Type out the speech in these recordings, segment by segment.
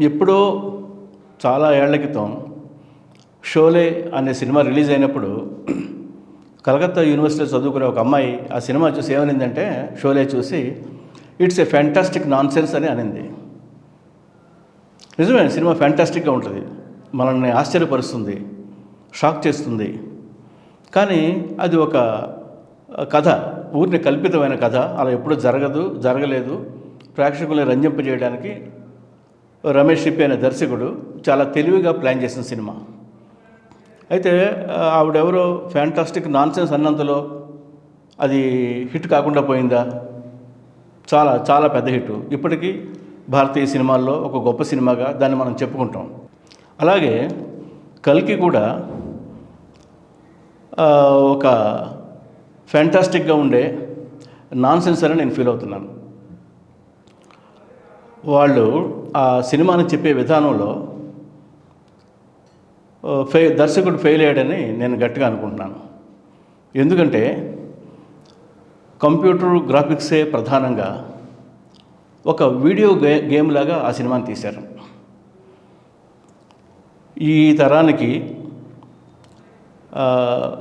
ఎప్పుడో చాలా ఏళ్ళ క్రితం షోలే అనే సినిమా రిలీజ్ అయినప్పుడు కలకత్తా యూనివర్సిటీలో చదువుకునే ఒక అమ్మాయి ఆ సినిమా చూసి ఏమనిందంటే షోలే చూసి it's a fantastic nonsense అని అనింది. నిజమే సినిమా ఫ్యాంటాస్టిక్గా ఉంటుంది. మనల్ని ఆశ్చర్యపరుస్తుంది షాక్ చేస్తుంది. కానీ అది ఒక కథ ఊరిని కల్పితమైన కథ. అలా ఎప్పుడూ జరగదు జరగలేదు. ప్రేక్షకుల్ని రంజింపజేయడానికి రమేష్ షిప్పి అనే దర్శకుడు చాలా తెలివిగా ప్లాన్ చేసిన సినిమా. అయితే ఆవిడెవరో ఫ్యాంటాస్టిక్ నాన్సెన్స్ అన్నంతలో అది హిట్ కాకుండా పోయిందా? చాలా చాలా పెద్ద హిట్ ఇప్పటికీ భారతీయ సినిమాల్లో ఒక గొప్ప సినిమాగా దాన్ని మనం చెప్పుకుంటాం. అలాగే కల్కి కూడా ఒక ఫ్యాంటాస్టిక్గా ఉండే నాన్సెన్స్ అని నేను ఫీల్ అవుతున్నాను. వాళ్ళు ఆ సినిమాని చెప్పే విధానంలో ఆ, ఫె దర్శకుడు ఫెయిల్ అయ్యాడని నేను గట్టిగా అనుకుంటున్నాను. ఎందుకంటే కంప్యూటర్ గ్రాఫిక్సే ప్రధానంగా ఒక వీడియో గే గేమ్ లాగా ఆ సినిమాని తీశారు. ఈ తరానికి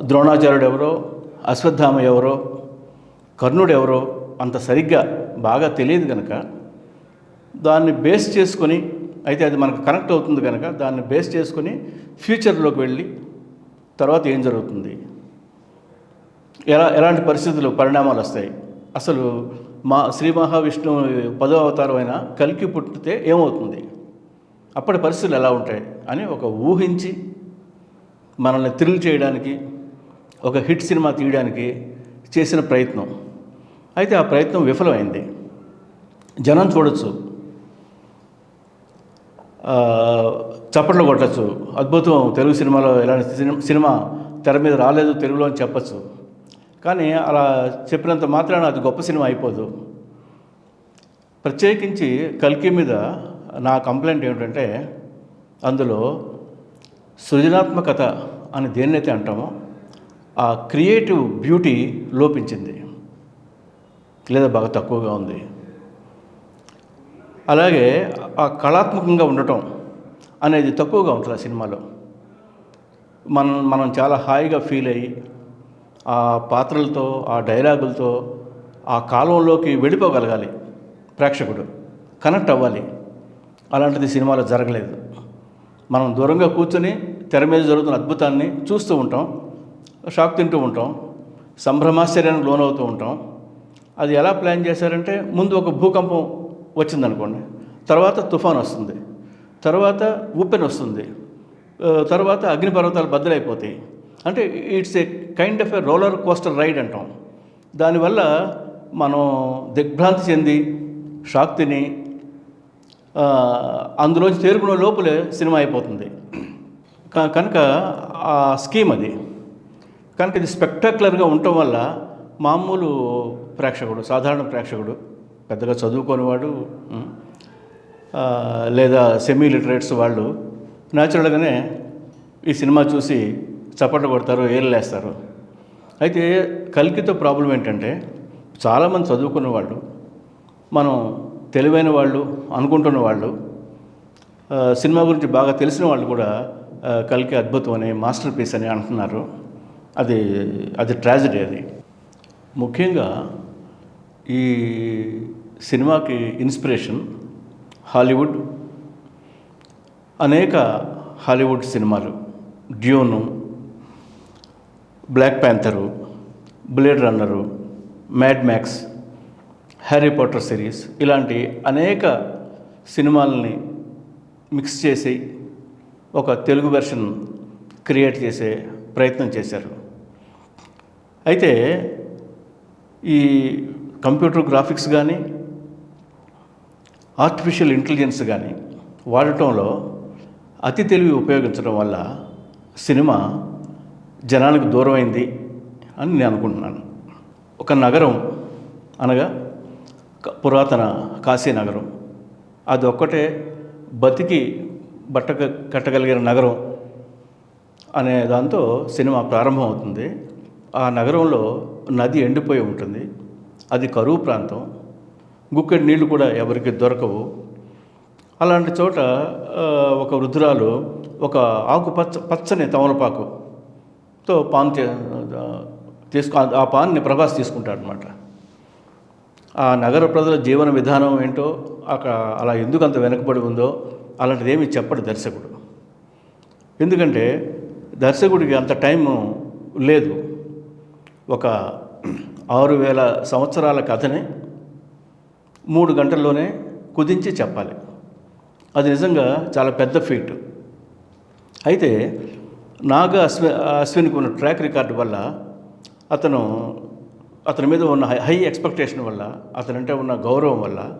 ద్రోణాచార్యుడు ఎవరో అశ్వత్థామ ఎవరో కర్ణుడు ఎవరో అంత సరిగ్గా బాగా తెలియదు కనుక దాన్ని బేస్ చేసుకొని అయితే అది మనకు కనెక్ట్ అవుతుంది కనుక దాన్ని బేస్ చేసుకొని ఫ్యూచర్లోకి వెళ్ళి తర్వాత ఏం జరుగుతుంది? ఎలా ఎలాంటి పరిస్థితులు పరిణామాలు వస్తాయి? అసలు మా శ్రీ మహావిష్ణువు పదో అవతారం కలికి పుట్టితే ఏమవుతుంది? అప్పటి పరిస్థితులు ఎలా ఉంటాయి? అని ఒక ఊహించి మనల్ని థ్రిల్ చేయడానికి ఒక హిట్ సినిమా తీయడానికి చేసిన ప్రయత్నం. అయితే ఆ ప్రయత్నం విఫలమైంది. జనం చూడొచ్చు. చప్పట్లు కొట్టచ్చు. అద్భుతం. తెలుగు సినిమాలో ఎలాంటి సినిమా సినిమా తెర మీద రాలేదు తెలుగులో అని చెప్పచ్చు. కానీ అలా చెప్పినంత మాత్రాన అది గొప్ప సినిమా అయిపోదు. ప్రత్యేకించి కల్కి మీద నా కంప్లైంట్ ఏమిటంటే అందులో సృజనాత్మకత అని దేన్నైతే అంటామో ఆ క్రియేటివ్ బ్యూటీ లోపించింది. లేదా బాగా తక్కువగా ఉంది. అలాగే ఆ కళాత్మకంగా ఉండటం అనేది తక్కువగా ఉంటుంది ఆ సినిమాలో. మనం మనం చాలా హాయిగా ఫీల్ అయ్యి ఆ పాత్రలతో ఆ డైలాగులతో ఆ కాలంలోకి వెళ్ళిపోగలగాలి ప్రేక్షకుడు. కనెక్ట్ అవ్వాలి. అలాంటిది సినిమాలో జరగలేదు. మనం దూరంగా కూర్చొని తెర మీద జరుగుతున్న అద్భుతాన్ని చూస్తూ ఉంటాం షాక్ తింటూ ఉంటాం సంభ్రమాశ్చర్యానికి లోనవుతూ ఉంటాం. అది ఎలా ప్లాన్ చేశారంటే ముందు ఒక భూకంపం వచ్చిందనుకోండి. తర్వాత తుఫాన్ వస్తుంది. తర్వాత ఉప్పెన వస్తుంది. తర్వాత అగ్నిపర్వతాలు బద్దలైపోతాయి. అంటే it's a kind of a roller coaster ride అంటాం. దానివల్ల మనం దిగ్భ్రాంతి చెంది షాక్ తిని అందులోంచి తేరుకునే లోపలే సినిమా అయిపోతుంది. కనుక ఆ స్కీమ్ అది. కనుక ఇది స్పెక్టాక్యులర్గా ఉండటం వల్ల మామూలు ప్రేక్షకుడు సాధారణ ప్రేక్షకుడు పెద్దగా చదువుకోనివాడు లేదా సెమీ లిటరేట్స్ వాళ్ళు న్యాచురల్గానే ఈ సినిమా చూసి చప్పట్లు కొడతారు ఏళ్ళేస్తారు అయితే కల్కితో ప్రాబ్లం ఏంటంటే చాలామంది చదువుకున్న వాళ్ళు మనం తెలివైన వాళ్ళు అనుకుంటున్న వాళ్ళు సినిమా గురించి బాగా తెలిసిన వాళ్ళు కూడా కల్కి అద్భుతం అని మాస్టర్ పీస్ అని అంటున్నారు. అది అది ట్రాజడీ అది. ముఖ్యంగా ఈ సినిమాకి ఇన్స్పిరేషన్ హాలీవుడ్ అనేక హాలీవుడ్ సినిమాలు. Dune Black Panther Blade Runner Mad Max Harry Potter series ఇలాంటి అనేక సినిమాలని మిక్స్ చేసి ఒక తెలుగు వెర్షన్ క్రియేట్ చేసే ప్రయత్నం చేశారు. అయితే ఈ కంప్యూటర్ గ్రాఫిక్స్ కానీ ఆర్టిఫిషియల్ ఇంటెలిజెన్స్ కానీ వాడటంలో అతి తెలివి ఉపయోగించడం వల్ల సినిమా జనానికి దూరమైంది అని నేను అనుకుంటున్నాను. ఒక నగరం అనగా పురాతన కాశీ నగరం. అది ఒక్కటే బతికి బట్ట కట్టగలిగిన నగరం అనే దాంతో సినిమా ప్రారంభం అవుతుంది ఆ నగరంలో నది ఎండిపోయి ఉంటుంది. అది కరువు ప్రాంతం. గుక్కెడి నీళ్ళు కూడా ఎవరికి దొరకవు. అలాంటి చోట ఒక వృద్ధురాలు ఒక ఆకుపచ్చ పచ్చని తమలపాకుతో పాన్ తీసుకు ఆ పాన్ని ప్రభాస్ తీసుకుంటాడనమాట ఆ నగర ప్రజల జీవన విధానం ఏంటో అక్కడ అలా ఎందుకు అంత వెనకబడి ఉందో అలాంటిది ఏమి చెప్పడు దర్శకుడు. ఎందుకంటే దర్శకుడికి అంత టైం లేదు. ఒక ఆరు వేల సంవత్సరాల కథని మూడు గంటల్లోనే కుదించి చెప్పాలి. అది నిజంగా చాలా పెద్ద ఫీట్. అయితే నాగ అశ్వి అశ్విన్కి ఉన్న ట్రాక్ రికార్డు వల్ల అతను అతని మీద ఉన్న హై హై ఎక్స్పెక్టేషన్ వల్ల అతనంటే ఉన్న గౌరవం వల్ల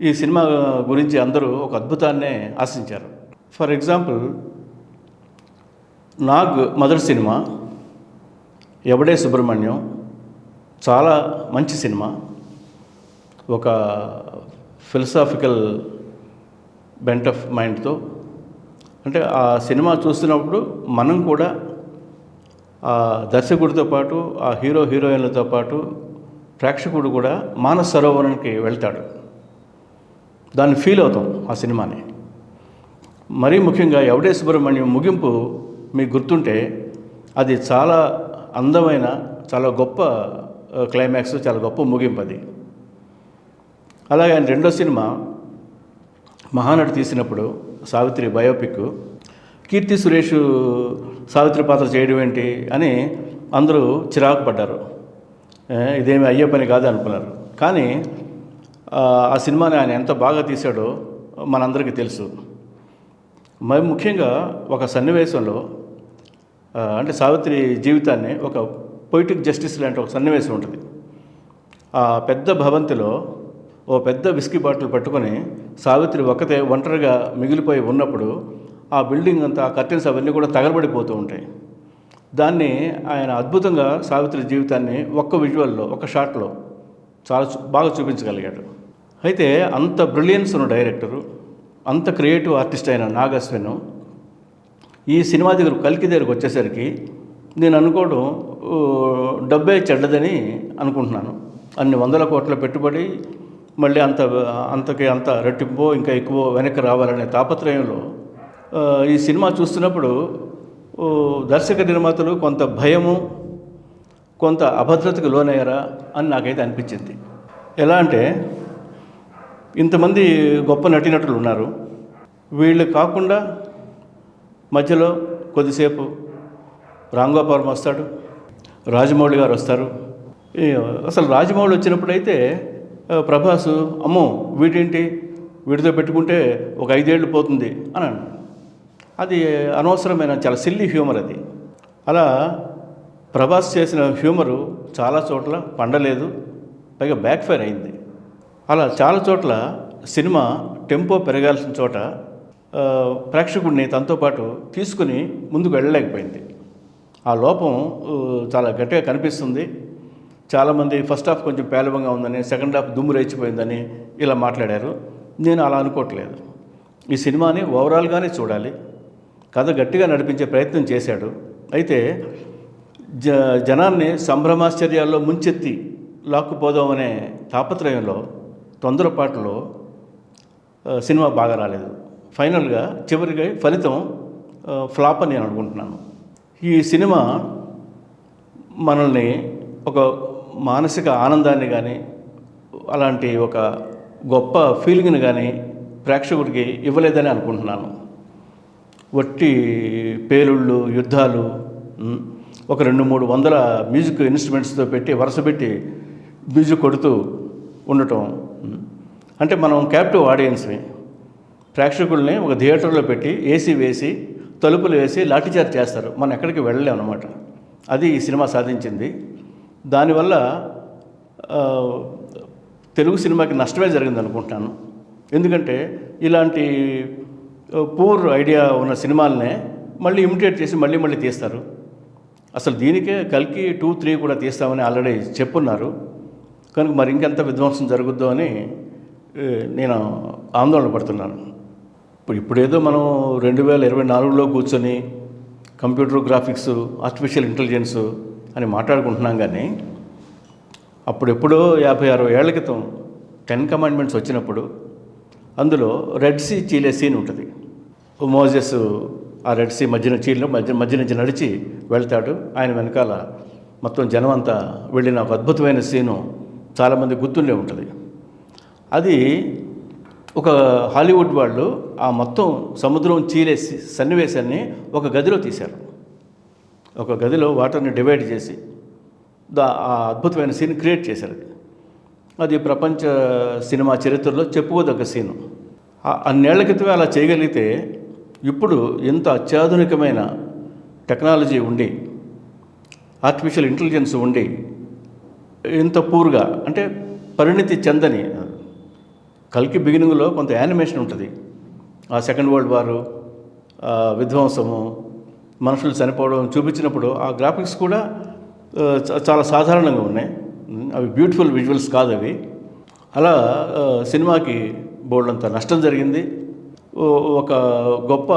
ఈ సినిమా గురించి అందరూ ఒక అద్భుతాన్నే ఆశించారు. For example Nag mother cinema Yevade Subramanyam చాలా మంచి సినిమా. ఒక ఫిలసాఫికల్ బెంట్ ఆఫ్ మైండ్తో అంటే ఆ సినిమా చూస్తున్నప్పుడు మనం కూడా ఆ దర్శకుడితో పాటు ఆ హీరో హీరోయిన్లతో పాటు ప్రేక్షకుడు కూడా మానస సరోవరానికి వెళ్తాడు. దాన్ని ఫీల్ అవుతాం ఆ సినిమాని. మరీ ముఖ్యంగా ఎవడే సుబ్రహ్మణ్యం ముగింపు మీకు గుర్తుంటే అది చాలా అందమైన చాలా గొప్ప క్లైమాక్స్ చాలా గొప్ప ముగింపు అది. అలాగే ఆయన రెండో సినిమా మహానటి తీసినప్పుడు సావిత్రి బయోపిక్ కీర్తి సురేష్ సావిత్రి పాత్ర చేయడం ఏంటి అని అందరూ చిరాకు పడ్డారు. ఇదేమి అయ్యే పని కాదు అనుకున్నారు. కానీ ఆ, సినిమాని ఆయన ఎంత బాగా తీశాడో మనందరికీ తెలుసు. మరి ముఖ్యంగా ఒక సన్నివేశంలో అంటే సావిత్రి జీవితాన్ని ఒక పొయిటిక్ జస్టిస్ లాంటి ఒక సన్నివేశం ఉంటుంది. ఆ పెద్ద భవంతిలో ఓ పెద్ద విస్కీ బాటిల్ పట్టుకొని సావిత్రి ఒక్కతే ఒంటరిగా మిగిలిపోయి ఉన్నప్పుడు ఆ బిల్డింగ్ అంతా కర్టెన్స్ అవన్నీ కూడా తగలబడిపోతూ ఉంటాయి. దాన్ని ఆయన అద్భుతంగా సావిత్రి జీవితాన్ని ఒక్క విజువల్లో ఒక షాట్లో చాలా బాగా చూపించగలిగాడు. అయితే అంత బ్రిలియన్స్ ఉన్న డైరెక్టరు అంత క్రియేటివ్ ఆర్టిస్ట్ అయిన నాగశ్విన్ ఈ సినిమా దగ్గర కల్కి దగ్గరకు వచ్చేసరికి నేను అనుకోవడం డబ్బే చెడ్డదని అనుకుంటున్నాను. అన్ని వందల కోట్ల పెట్టుబడి మళ్ళీ అంత అంతకి అంత రెట్టింపో ఇంకా ఎక్కువ వెనక్కి రావాలనే తాపత్రయంలో ఈ సినిమా చూస్తున్నప్పుడు దర్శక నిర్మాతలు కొంత భయము కొంత అభద్రతకు లోనయ్యారా అని నాకైతే అనిపించింది. ఎలా అంటే ఇంతమంది గొప్ప నటీనటులు ఉన్నారు. వీళ్ళు కాకుండా మధ్యలో కొద్దిసేపు రాంగోపాలం వస్తాడు రాజమౌళి గారు వస్తారు. అసలు రాజమౌళి వచ్చినప్పుడైతే ప్రభాస్ అమ్మో వీటేంటి వీటితో పెట్టుకుంటే ఒక ఐదేళ్ళు పోతుంది అని అది అనవసరమైన చాలా సిల్లీ హ్యూమర్ అది. అలా ప్రభాస్ చేసిన హ్యూమరు చాలా చోట్ల పండలేదు పైగా బ్యాక్ ఫైర్ అయింది. అలా చాలా చోట్ల సినిమా టెంపో పెరగాల్సిన చోట ప్రేక్షకుడిని తనతో పాటు తీసుకుని ముందుకు వెళ్ళలేకపోయింది. ఆ లోపం చాలా గట్టిగా కనిపిస్తుంది. చాలామంది ఫస్ట్ హాఫ్ కొంచెం పేలవంగా ఉందని సెకండ్ హాఫ్ దుమ్ము రేచిపోయిందని ఇలా మాట్లాడారు. నేను అలా అనుకోవట్లేదు. ఈ సినిమాని ఓవరాల్గానే చూడాలి. కథ గట్టిగా నడిపించే ప్రయత్నం చేశాడు. అయితే జ జనాన్ని సంభ్రమాశ్చర్యాల్లో ముంచెత్తి లాక్కుపోదామనే తాపత్రయంలో తొందరపాటులో సినిమా బాగా రాలేదు. ఫైనల్గా చివరికి ఫలితం ఫ్లాప్ అని నేను అనుకుంటున్నాను. ఈ సినిమా మనల్ని ఒక మానసిక ఆనందాన్ని కానీ అలాంటి ఒక గొప్ప ఫీలింగ్ని కానీ ప్రేక్షకుడికి ఇవ్వలేదని అనుకుంటున్నాను. వట్టి పేలుళ్ళు యుద్ధాలు ఒక రెండు మూడు వందల మ్యూజిక్ ఇన్స్ట్రుమెంట్స్తో పెట్టి వరుస పెట్టి మ్యూజిక్ కొడుతూ ఉండటం అంటే మనం క్యాప్టివ్ ఆడియన్స్ని ప్రేక్షకుల్ని ఒక థియేటర్లో పెట్టి ఏసీ వేసి తలుపులు వేసి లాఠీచార్జ్ చేస్తారు. మనం ఎక్కడికి వెళ్ళలేం అనమాట అది ఈ సినిమా సాధించింది. దానివల్ల తెలుగు సినిమాకి నష్టమే జరిగింది అనుకుంటున్నాను. ఎందుకంటే ఇలాంటి పూర్ ఐడియా ఉన్న సినిమాలనే మళ్ళీ ఇమిటేట్ చేసి మళ్ళీ మళ్ళీ తీస్తారు. అసలు దీనికే కల్కి టూ త్రీ కూడా తీస్తామని ఆల్రెడీ చెప్పున్నారు. కనుక మరి ఇంకెంత విధ్వంసం జరుగుద్దో అని నేను ఆందోళన పడుతున్నాను. ఇప్పుడు ఇప్పుడేదో మనం రెండు వేల ఇరవై నాలుగులో కూర్చొని కంప్యూటర్ గ్రాఫిక్స్ ఆర్టిఫిషియల్ ఇంటెలిజెన్సు అని మాట్లాడుకుంటున్నాం కానీ అప్పుడెప్పుడో యాభై అరవై ఏళ్ళ క్రితం టెన్ కమాండ్మెంట్స్ వచ్చినప్పుడు అందులో రెడ్ సీ చీలే సీన్ ఉంటుంది. మోజెస్ ఆ రెడ్ సీ మధ్యన చీలిలో మధ్య మధ్య నుంచి నడిచి వెళ్తాడు. ఆయన వెనకాల మొత్తం జనం అంతా వెళ్ళిన ఒక అద్భుతమైన సీను చాలామంది గుర్తుండే ఉంటుంది. అది ఒక హాలీవుడ్ వాళ్ళు ఆ మొత్తం సముద్రం చీలే సి- సన్నివేశాన్ని ఒక గదిలో తీశారు. ఒక గదిలో వాటర్ని డివైడ్ చేసి దా ఆ అద్భుతమైన సీన్ క్రియేట్ చేశారు. అది ప్రపంచ సినిమా చరిత్రలో చెప్పుకోదగ్గ సీను అన్నేళ్ళ క్రితమే అలా చేయగలిగితే ఇప్పుడు ఎంత అత్యాధునికమైన టెక్నాలజీ ఉండి ఆర్టిఫిషియల్ ఇంటెలిజెన్స్ ఉండి ఇంత పూర్గా అంటే పరిణితి చెందని కల్కి బిగినింగ్లో కొంత యానిమేషన్ ఉంటుంది. ఆ సెకండ్ వరల్డ్ వారు విధ్వంసము మనుషులు చనిపోవడం చూపించినప్పుడు ఆ గ్రాఫిక్స్ కూడా చ- చాలా సాధారణంగా ఉన్నాయి. అవి బ్యూటిఫుల్ విజువల్స్ కాదు అవి. అలా సినిమాకి బోల్డంత నష్టం జరిగింది. ఓ- ఒక గొప్ప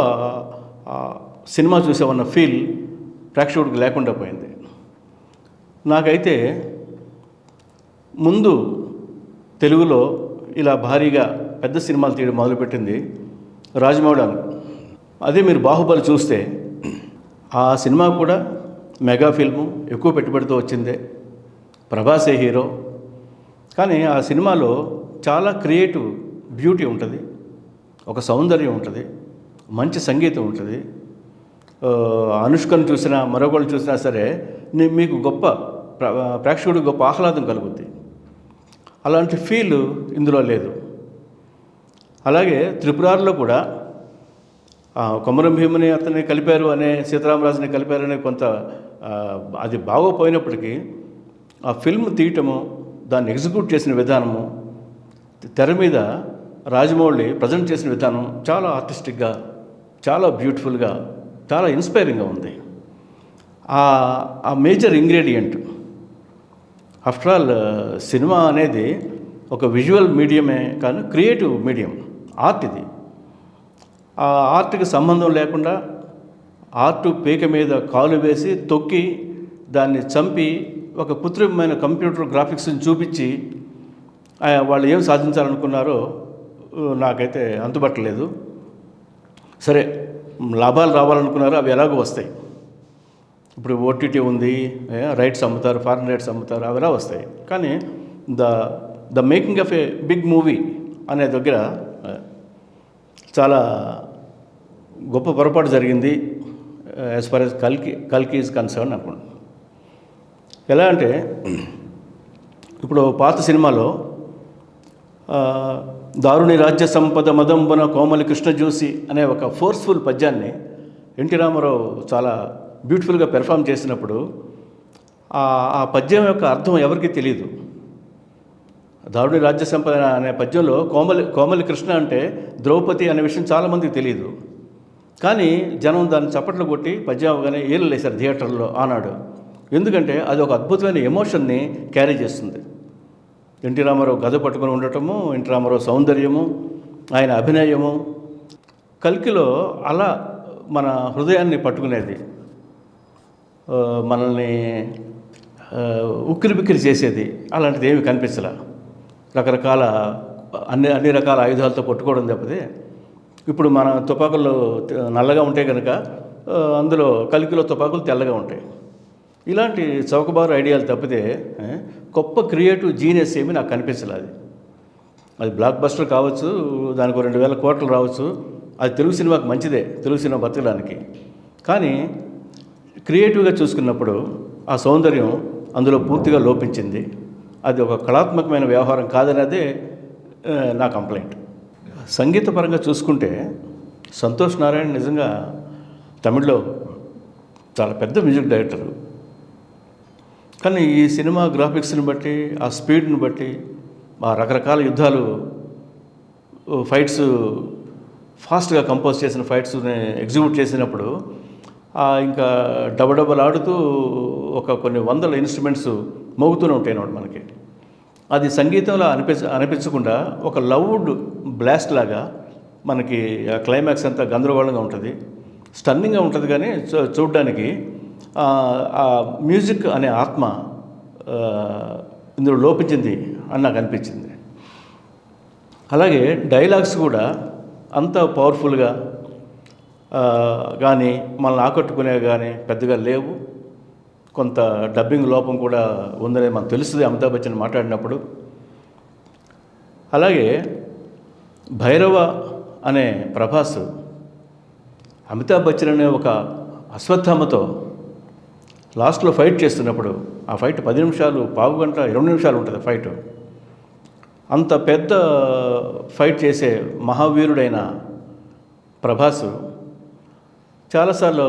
సినిమా చూసామన్న ఫీల్ ప్రేక్షకుడికి లేకుండా పోయింది. నాకైతే ముందు తెలుగులో ఇలా భారీగా పెద్ద సినిమాలు తీయడం మొదలుపెట్టింది రాజమౌళి. అదే మీరు బాహుబలి చూస్తే ఆ సినిమా కూడా మెగా ఫిల్ము ఎక్కువ పెట్టుబడితో వచ్చిందే. ప్రభాసే హీరో. కానీ ఆ సినిమాలో చాలా క్రియేటివ్ బ్యూటీ ఉంటుంది. ఒక సౌందర్యం ఉంటుంది. మంచి సంగీతం ఉంటుంది. అనుష్కను చూసినా మరొకళ్ళు చూసినా సరే మీకు గొప్ప ప్ర- ప్రేక్షకుడికి గొప్ప ఆహ్లాదం కలుగుద్ది. అలాంటి ఫీల్ ఇందులో లేదు. అలాగే త్రిపురారులో కూడా కొమరం భీముని అతన్ని కలిపారు అనే సీతారామరాజుని కలిపారనే కొంత అది బాగోపోయినప్పటికీ ఆ ఫిల్మ్ తీయటము దాన్ని ఎగ్జిక్యూట్ చేసిన విధానము తెర మీద రాజమౌళి ప్రజెంట్ చేసిన విధానం చాలా ఆర్టిస్టిక్గా చాలా బ్యూటిఫుల్గా చాలా ఇన్స్పైరింగ్గా ఉంది. ఆ ఆ major ingredient after all cinema అనేది ఒక విజువల్ మీడియమే కానీ క్రియేటివ్ మీడియం ఆర్ట్ ఇది. ఆ ఆర్ట్కి సంబంధం లేకుండా ఆర్ట్ పీక మీద కాలు వేసి తొక్కి దాన్ని చంపి ఒక కృత్రిమమైన కంప్యూటర్ గ్రాఫిక్స్ని చూపించి వాళ్ళు ఏం సాధించాలనుకున్నారో నాకైతే అందుబట్టలేదు. సరే లాభాలు రావాలనుకున్నారో అవి ఎలాగో వస్తాయి. ఇప్పుడు ఓటీటీ ఉంది రైట్స్ అమ్ముతారు ఫారెన్ రైట్స్ అమ్ముతారు అవి ఎలా వస్తాయి? కానీ the the making of a big movie అనే దగ్గర చాలా గొప్ప పొరపాటు జరిగింది యాజ్ ఫార్ ఎస్ కల్కి కల్కి ఈజ్ కన్సర్న్ అనుకోండి ఎలా అంటే ఇప్పుడు పాత సినిమాలో uh, దారుణి రాజ్య సంపద మదంబన కోమలి కృష్ణ జోషి అనే ఒక ఫోర్స్ఫుల్ పద్యాన్ని ఎన్టీ రామారావు చాలా బ్యూటిఫుల్గా పెర్ఫామ్ చేసినప్పుడు ఆ పద్యం యొక్క అర్థం ఎవరికీ తెలియదు దారుణి రాజ్య సంపద అనే పద్యంలో కోమలి కోమలి కృష్ణ అంటే ద్రౌపది అనే విషయం చాలామందికి తెలియదు కానీ జనం దాన్ని చప్పట్లు కొట్టి పద్యావగానే ఏళ్ళు లేశారు థియేటర్లో ఆనాడు. ఎందుకంటే అది ఒక అద్భుతమైన ఎమోషన్ని క్యారీ చేస్తుంది. ఎన్టీ రామారావు గద పట్టుకొని ఉండటము ఎన్టీ రామారావు సౌందర్యము ఆయన అభినయము కల్కిలో అలా మన హృదయాన్ని పట్టుకునేది. మనల్ని ఉక్కిరి బిక్కిరి చేసేది. అలాంటిది ఏమి కనిపించలే. రకరకాల అన్ని అన్ని రకాల ఆయుధాలతో పట్టుకోవడం తప్పితే ఇప్పుడు మన తుపాకులు నల్లగా ఉంటాయి కనుక అందులో కలికిలో తుపాకులు తెల్లగా ఉంటాయి. ఇలాంటి చౌకబారు ఐడియాలు తప్పితే గొప్ప క్రియేటివ్ జీనియస్ ఏమి నాకు కనిపించలేదు. అది బ్లాక్ బస్టర్ కావచ్చు దానికి రెండు వేల కోట్లు రావచ్చు అది తెలుగు సినిమాకి మంచిదే తెలుగు సినిమా బతకడానికి. కానీ క్రియేటివ్గా చూసుకున్నప్పుడు ఆ సౌందర్యం అందులో పూర్తిగా లోపించింది. అది ఒక కళాత్మకమైన వ్యవహారం కాదనేదే నా కంప్లైంట్. సంగీతపరంగా చూసుకుంటే సంతోష్ నారాయణ నిజంగా తమిళ్ళో చాలా పెద్ద మ్యూజిక్ డైరెక్టరు. కానీ ఈ సినిమా గ్రాఫిక్స్ని బట్టి ఆ స్పీడ్ని బట్టి ఆ రకరకాల యుద్ధాలు ఫైట్స్ ఫాస్ట్గా కంపోజ్ చేసిన ఫైట్స్ని ఎగ్జిక్యూట్ చేసినప్పుడు ఇంకా ఇంకా డబడబలు ఆడుతూ ఒక కొన్ని వందల ఇన్స్ట్రుమెంట్స్ మోగుతూనే ఉంటాయి అన్నమాట మనకి. అది సంగీతంలో అనిపించ అనిపించకుండా ఒక లౌడ్ బ్లాస్ట్ లాగా మనకి ఆ క్లైమాక్స్ అంతా గందరగోళంగా ఉంటుంది. స్టన్నింగ్గా ఉంటుంది కానీ చూ- చూడడానికి ఆ, మ్యూజిక్ అనే ఆత్మ ఇందులో లోపించింది అని నాకు అనిపించింది. అలాగే డైలాగ్స్ కూడా అంత పవర్ఫుల్గా కానీ మనల్ని ఆకట్టుకునే కానీ పెద్దగా లేవు. కొంత డబ్బింగ్ లోపం కూడా ఉందని మనకు తెలుస్తుంది. అమితాబ్ బచ్చన్ మాట్లాడినప్పుడు. అలాగే భైరవ అనే ప్రభాస్ అమితాబ్ బచ్చన్ అనే ఒక అశ్వత్థామతో లాస్ట్లో ఫైట్ చేస్తున్నప్పుడు ఆ ఫైట్ పది నిమిషాలు పావు గంట ఇరవై నిమిషాలు ఉంటుంది ఫైట్. అంత పెద్ద ఫైట్ చేసే మహావీరుడైన ప్రభాసు చాలాసార్లు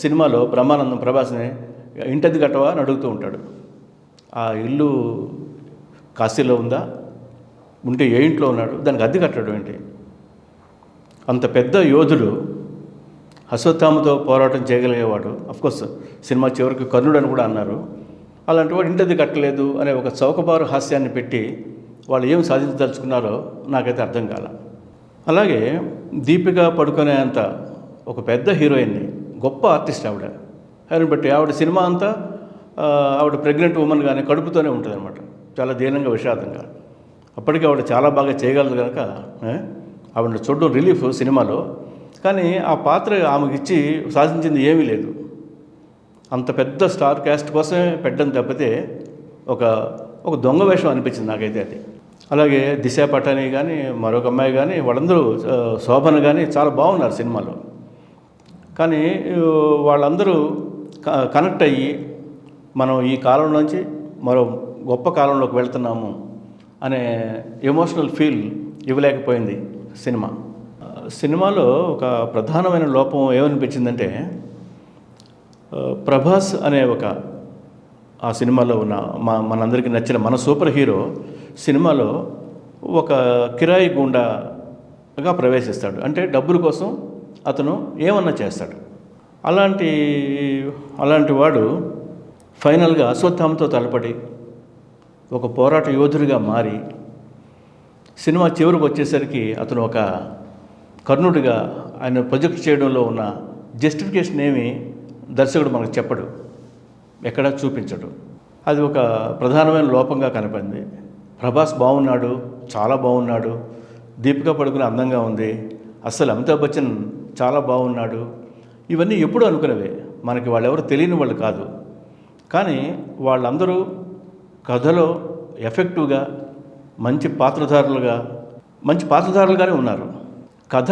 సినిమాలో బ్రహ్మానందం ప్రభాస్ని ఇంటది కట్టవా అని అడుగుతూ ఉంటాడు. ఆ ఇల్లు కాశీలో ఉందా? ఉంటే ఏ ఇంట్లో ఉన్నాడు? దానికి అద్దె కట్టడం ఏంటి? అంత పెద్ద యోధుడు అశ్వత్థామతో పోరాటం చేయగలిగేవాడు. అఫ్కోర్స్ సినిమా చివరికి కర్ణుడు అని కూడా అన్నారు. అలాంటి వాడు ఇంటది కట్టలేదు అనే ఒక చౌకబారు హాస్యాన్ని పెట్టి వాళ్ళు ఏం సాధించదలుచుకున్నారో నాకైతే అర్థం కాల. అలాగే దీపిక పడుకునే అంత ఒక పెద్ద హీరోయిన్ని గొప్ప ఆర్టిస్ట్ ఆవిడ. ఆవిడని బట్టి ఆవిడ సినిమా అంతా ఆవిడ ప్రెగ్నెంట్ ఉమెన్ కానీ కడుపుతోనే ఉంటుంది అనమాట చాలా దీనంగా విషాదంగా. అప్పటికే ఆవిడ చాలా బాగా చేయగలదు కనుక ఆవిడ చూడడం రిలీఫ్ సినిమాలో. కానీ ఆ పాత్ర ఆమెకి ఇచ్చి సాధించింది ఏమీ లేదు. అంత పెద్ద స్టార్ క్యాస్ట్ కోసమే పెట్టడం తప్పితే ఒక ఒక దొంగ వేషం అనిపించింది నాకైతే అది. అలాగే దిశ పటాని కానీ మరొక అమ్మాయి కానీ వాళ్ళందరూ శోభన కానీ చాలా బాగున్నారు సినిమాలో. కానీ వాళ్ళందరూ కనెక్ట్ అయ్యి మనం ఈ కాలం నుంచి మరో గొప్ప కాలంలోకి వెళ్తున్నాము అనే ఎమోషనల్ ఫీల్ ఇవ్వలేకపోయింది సినిమా. సినిమాలో ఒక ప్రధానమైన లోపం ఏమనిపించిందంటే ప్రభాస్ అనే ఒక ఆ సినిమాలో ఉన్న మా మనందరికీ నచ్చిన మన సూపర్ హీరో సినిమాలో ఒక కిరాయి గుండాగా ప్రవేశిస్తాడు. అంటే డబ్బుల కోసం అతను ఏమన్నా చేస్తాడు. అలాంటి అలాంటి వాడు ఫైనల్గా అశ్వత్థామతో తలపడి ఒక పోరాట యోధుడిగా మారి సినిమా చివరికి వచ్చేసరికి అతను ఒక కర్ణుడిగా ఆయన ప్రొజెక్ట్ చేయడంలో ఉన్న జస్టిఫికేషన్ ఏమి దర్శకుడు మనకు చెప్పడు ఎక్కడా చూపించడు. అది ఒక ప్రధానమైన లోపంగా కనపడింది. ప్రభాస్ బాగున్నాడు చాలా బాగున్నాడు దీపిక పడుకుని అందంగా ఉంది అస్సలు అమితాబ్ బచ్చన్ చాలా బాగున్నాడు ఇవన్నీ ఎప్పుడు అనుకునేవే. మనకి వాళ్ళెవరు తెలియని వాళ్ళు కాదు. కానీ వాళ్ళందరూ కథలో ఎఫెక్టివ్గా మంచి పాత్రధారులుగా మంచి పాత్రధారులుగానే ఉన్నారు. కథ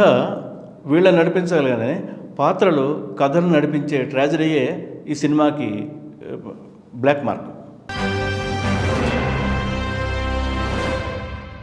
వీళ్ళని నడిపించగలగానే పాత్రలు కథను నడిపించే ట్రాజడీయే ఈ సినిమాకి బ్లాక్ మార్క్.